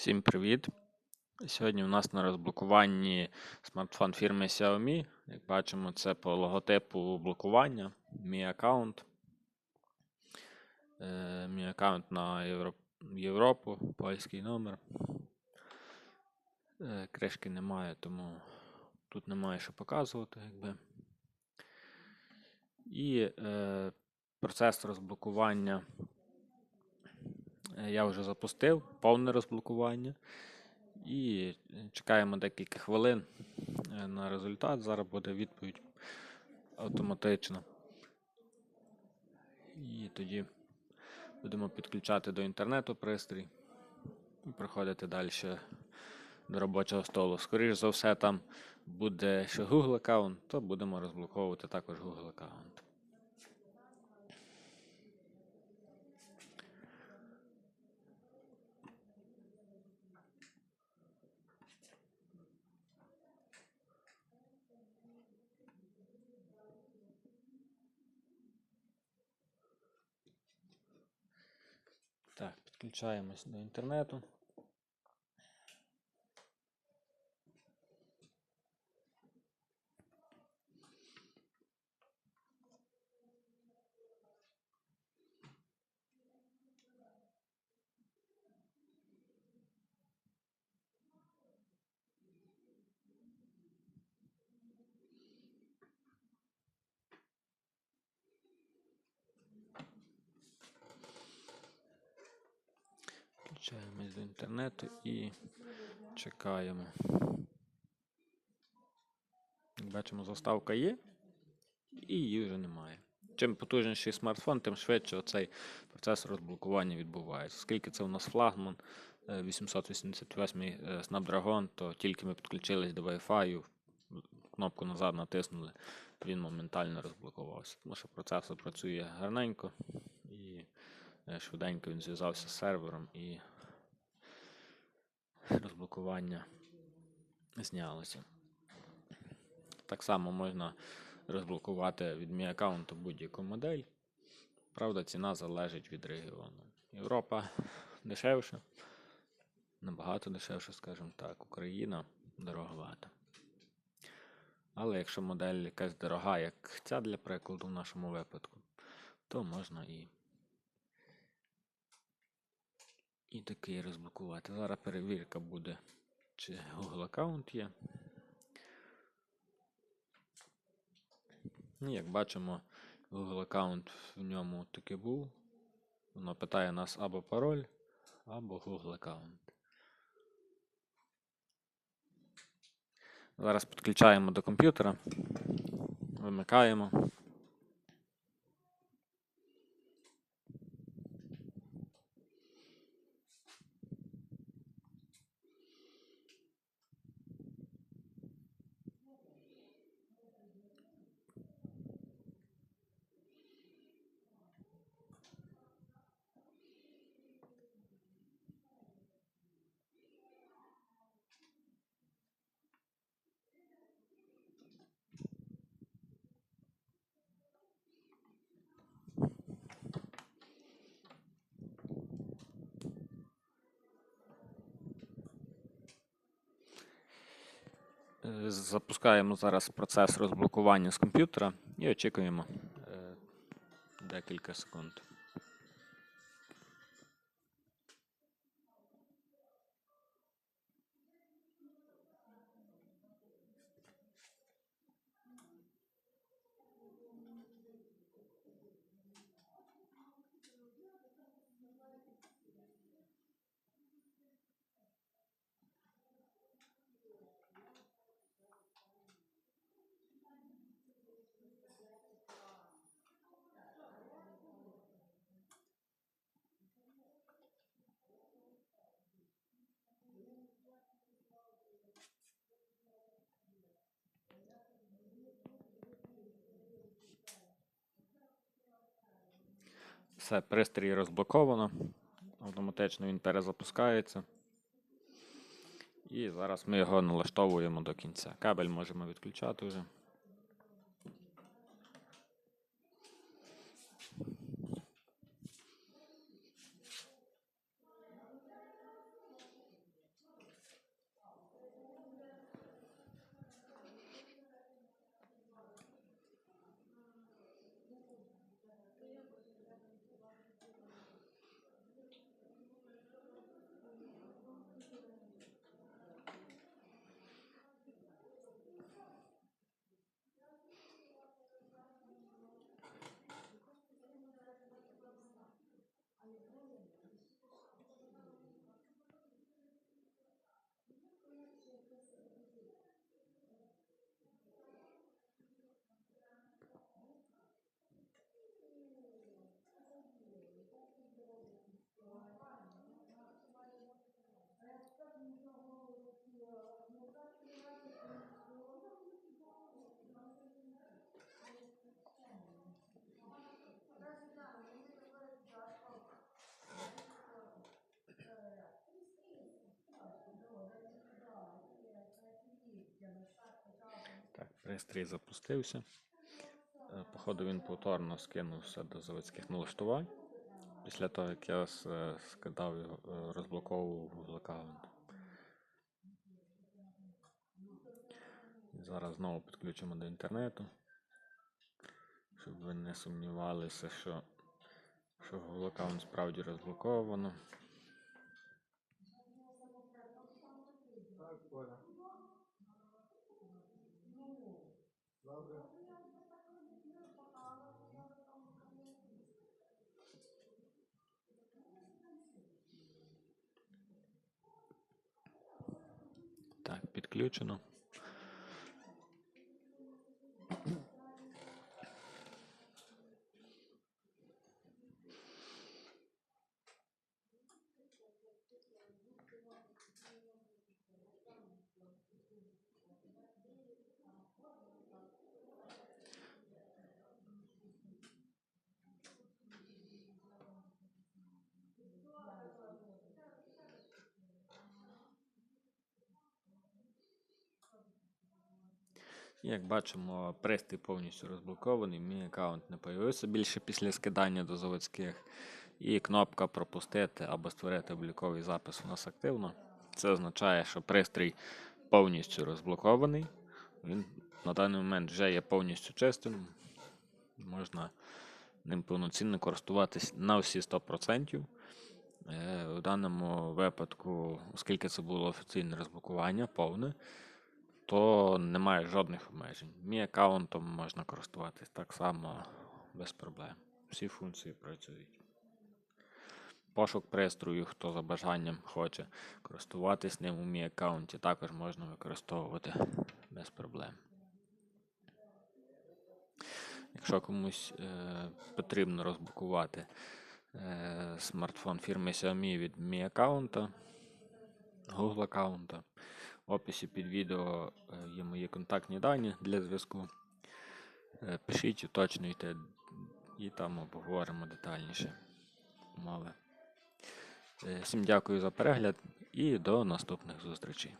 Всім привіт! Сьогодні у нас на розблокуванні смартфон фірми Xiaomi. Як бачимо, це по логотипу блокування. Мій аккаунт. Е, Мій аккаунт на Європу, польський номер. Е, Кришки немає, тому тут немає що показувати. Якби. І е, процес розблокування я вже запустив, повне розблокування. І чекаємо декілька хвилин е, на результат. Зараз буде відповідь автоматично. І тоді будемо підключати до інтернету пристрій і проходити далі до робочого столу. Скоріше за все, там буде ще Google аккаунт, то будемо розблоковувати також Google аккаунт. Так, підключаємось до інтернету. Включаємось до інтернету і чекаємо. Бачимо, заставка є, і її вже немає. Чим потужніший смартфон, тим швидше цей процес розблокування відбувається. Оскільки це у нас флагман е, 888 е, Snapdragon, то тільки ми підключились до Wi-Fi, кнопку назад натиснули, він моментально розблокувався. Тому що процесор працює гарненько і е, швиденько він зв'язався з сервером і розблокування знялося. Так само можна розблокувати від мій аккаунту будь-яку модель. Правда, ціна залежить від регіону. Європа дешевша, набагато дешевше, скажімо так, Україна дороговата. Але якщо модель якась дорога, як ця для прикладу в нашому випадку, то можна і і такий розблокувати. Зараз перевірка буде, чи Google аккаунт є. Ну, Як бачимо, Google аккаунт в ньому таки був. Воно питає нас або пароль, або Google аккаунт. Зараз підключаємо до комп'ютера, вимикаємо. Запускаємо зараз процес розблокування з комп'ютера і очікуємо е, декілька секунд. Все, пристрій розблоковано. Автоматично він перезапускається. І зараз ми його налаштовуємо до кінця. Кабель можемо відключати вже. Пристрій запустився. Е, Походу він повторно скинувся до заводських налаштувань. Після того, як я е, скидав його, е, розблоковував аккаунт. Зараз знову підключимо до інтернету. Щоб ви не сумнівалися, що, що Google аккаунт справді розблоковано. Так, Коля. Добре. Так, підключено. Як бачимо, пристрій повністю розблокований, мій аккаунт не появився більше після скидання до заводських. І кнопка пропустити або створити обліковий запис у нас активно. Це означає, що пристрій повністю розблокований. Він на даний момент вже є повністю чистим. Можна ним повноцінно користуватись на всі 100%. Е, У даному випадку, оскільки це було офіційне розблокування, повне, то немає жодних обмежень. Мій аккаунтом можна користуватись так само без проблем. Всі функції працюють. Пошук пристрою, хто за бажанням хоче користуватись ним у мій аккаунті, також можна використовувати без проблем. Якщо комусь е, потрібно розблокувати е, смартфон фірми Xiaomi від мій аккаунта, Google аккаунта, в описі під відео е, є мої контактні дані для зв'язку. Е, Пишіть, уточнюйте і там обговоримо детальніше умови. Е, Всім дякую за перегляд і до наступних зустрічей.